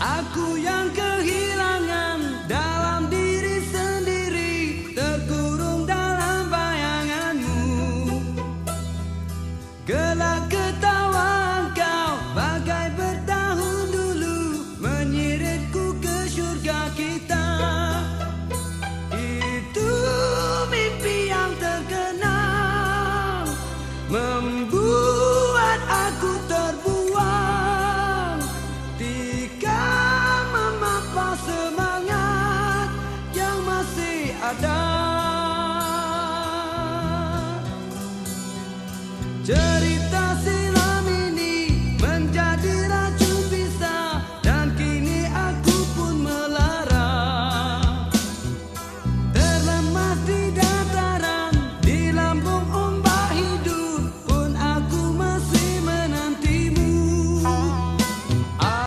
Aku yang kehilangan dalam diri sendiri Terkurung dalam bayanganmu. Gelak ketawa kau bagai bertahun dulu Menyiritku ke syurga kita. Itu mimpi yang terkenal Membuatku cerita